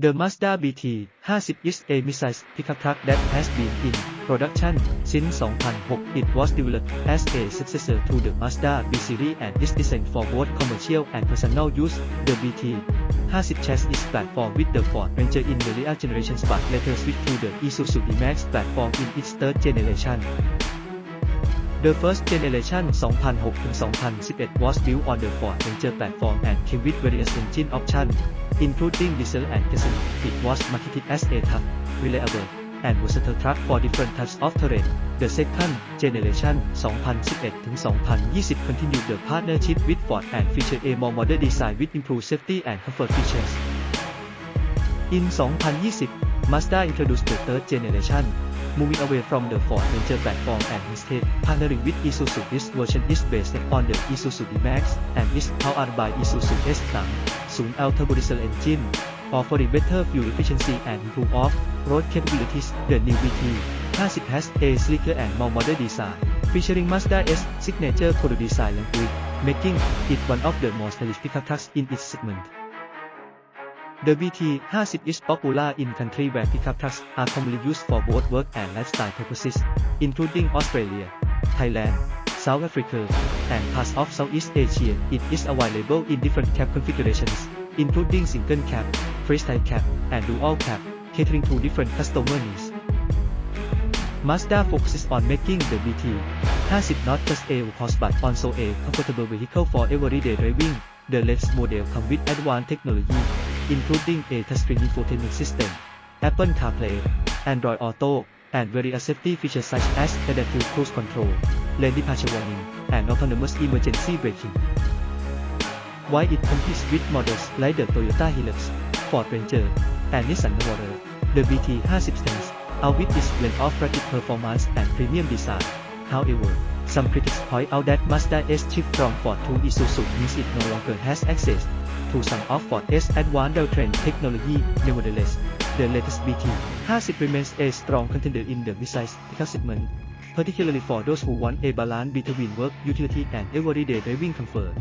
The Mazda BT 50 is a mid-size pickup truck that has been in production since 2006. It was developed as a successor to the Mazda B-Series and is designed for both commercial and personal use. The BT 50 chassis is platform with the Ford Ranger in the earlier generations but later switched to the Isuzu D-Max platform in its third generation. The first generation 2006-2011 was built on the Ford Ranger platform and came with various engine options, including diesel and gasoline. It was marketed as a tough, reliable, and versatile truck for different types of terrain. The second generation 2011-2020 continued the partnership with Ford and featured a more modern design with improved safety and comfort features. In 2020, Mazda introduced the third generation, moving away from the Ford Ranger platform and instead partnering with Isuzu. This version is based on the Isuzu D-Max and is powered by Isuzu S3 turbo diesel engine, offering better fuel efficiency and improved off-road capabilities. The new BT 50 has a sleeker and more modern design, featuring Mazda S signature color design language, making it one of the most stylish pickup trucks in its segment. The BT 50 is popular in countries where pickup trucks are commonly used for both work and lifestyle purposes, including Australia, Thailand, South Africa, and parts of Southeast Asia. It is available in different cab configurations, including single cab, freestyle cab, and dual cab, catering to different customer needs. Mazda focuses on making the BT 50 not just a workhorse but also a comfortable vehicle for everyday driving. The latest model comes with advanced technology, including a touchscreen infotainment system, Apple CarPlay, Android Auto, and various safety features such as adaptive cruise control, lane departure warning, and autonomous emergency braking. While it competes with models like the Toyota Hilux, Ford Ranger, and Nissan Navara, the BT50 stands out with its blend of rugged performance and premium design. However, some critics point out that Mazda S shift from Ford to Isuzu means it no longer has access to some of Ford's advanced drivetrain technology. Nevertheless, the latest BT50 remains a strong contender in the midsize pickup segment, particularly for those who want a balance between work, utility, and everyday driving comfort.